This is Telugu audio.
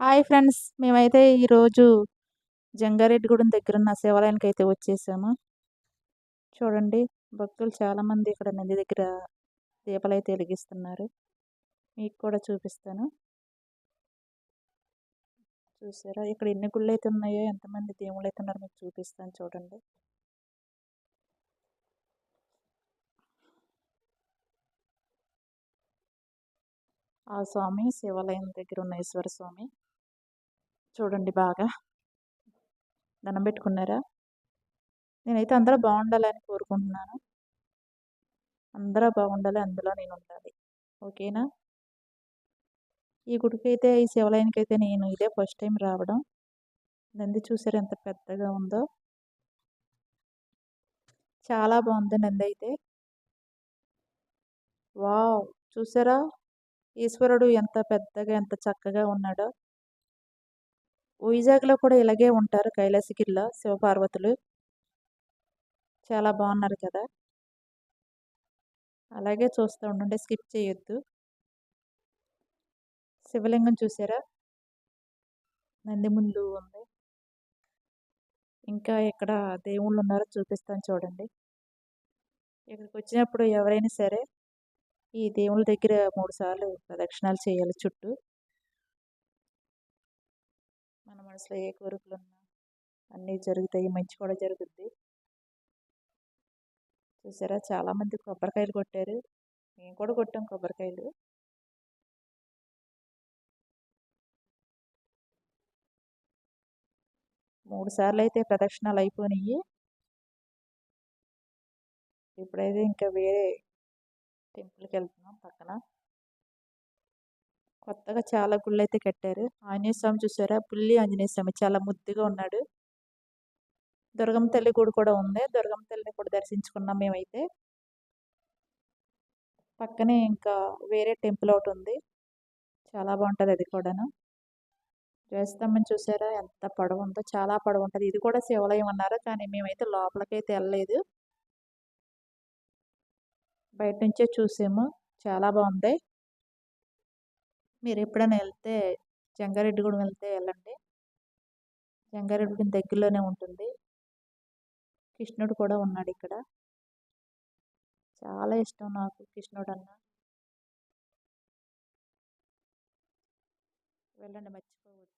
Hi friends. మేమైతే ఈరోజు జంగారెడ్డిగూడెం దగ్గరున్న శివాలయానికి అయితే వచ్చేసాము. చూడండి భక్తులు చాలామంది ఇక్కడ నది దగ్గర దీపాలు అయితే వెలిగిస్తున్నారు. మీకు కూడా చూపిస్తాను. చూసారా? ఇక్కడ ఎన్ని గుళ్ళు అయితే ఉన్నాయో ఎంతమంది దేవుళ్ళు అయితే ఉన్నారో మీకు చూపిస్తాను చూడండి. ఆ స్వామి శివాలయం దగ్గర ఉన్న ఈశ్వర స్వామి. చూడండి బాగా. దండం పెట్టుకున్నారా? నేనైతే అందరూ బాగుండాలని కోరుకుంటున్నాను. అందరూ బాగుండాలి అందులో నేను ఉండాలి. ఓకేనా? ఈ గుడికి అయితే ఈ శివాలయానికి అయితే నేను ఇదే ఫస్ట్ టైం రావడం. నంది చూసారు ఎంత పెద్దగా ఉందో. చాలా బాగుంది నంది అయితే. వావ్! చూసారా? ఈశ్వరుడు ఎంత పెద్దగా ఎంత చక్కగా ఉన్నాడో. వైజాగ్లో కూడా ఇలాగే ఉంటారు కైలాసగిరిలో శివపార్వతులు. చాలా బాగున్నారు కదా. అలాగే చూస్తూ ఉండండి స్కిప్ చేయొద్దు. శివలింగం చూసారా? నంది ముందు ఉంది. ఇంకా ఇక్కడ దేవుళ్ళు ఉన్నారో చూపిస్తాను చూడండి. ఇక్కడికి వచ్చినప్పుడు ఎవరైనా సరే ఈ దేవుళ్ళ దగ్గర మూడు సార్లు ప్రదక్షిణాలు చేయాలి చుట్టూ. మనసులో ఏ కోరికలు ఉన్నా అన్నీ జరుగుతాయి మంచి కూడా జరుగుద్ది. చూసారా? చాలామంది కొబ్బరికాయలు కొట్టారు. మేము కూడా కొట్టాం కొబ్బరికాయలు. మూడు సార్లు అయితే ప్రదక్షిణాలు అయిపోయినాయి ఇప్పుడైతే ఇంకా వేరే టెంపుల్కి వెళ్తున్నాం పక్కన. కొత్తగా చాలా గుళ్ళు అయితే కట్టారు. ఆంజనేయ స్వామి చూసారా? పుల్లి ఆంజనేయ స్వామి చాలా ముద్దుగా ఉన్నాడు. దుర్గమ్మ తల్లి గుడి కూడా ఉంది. దుర్గమ్మ తల్లిని కూడా దర్శించుకున్నాం మేమైతే. పక్కనే ఇంకా వేరే టెంపుల్ ఒకటి ఉంది. చాలా బాగుంటుంది అది కూడాను. ధ్వజస్తంభం చూసారా? ఎంత పొడవు ఉందో చాలా పొడవు ఉంటుంది. ఇది కూడా శివాలయం అన్నారు కానీ మేమైతే లోపలికైతే వెళ్ళలేదు. బయట నుంచే చూసాము. చాలా బాగుంది. మీరు ఎప్పుడైనా వెళ్తే జంగారెడ్డిగూడెం వెళ్తే వెళ్ళండి జంగారెడ్డిగూడెం దగ్గరలోనే ఉంటుంది. కృష్ణుడు కూడా ఉన్నాడు ఇక్కడ చాలా ఇష్టం నాకు కృష్ణుడు అన్న వెళ్ళండి మర్చిపోవద్దు.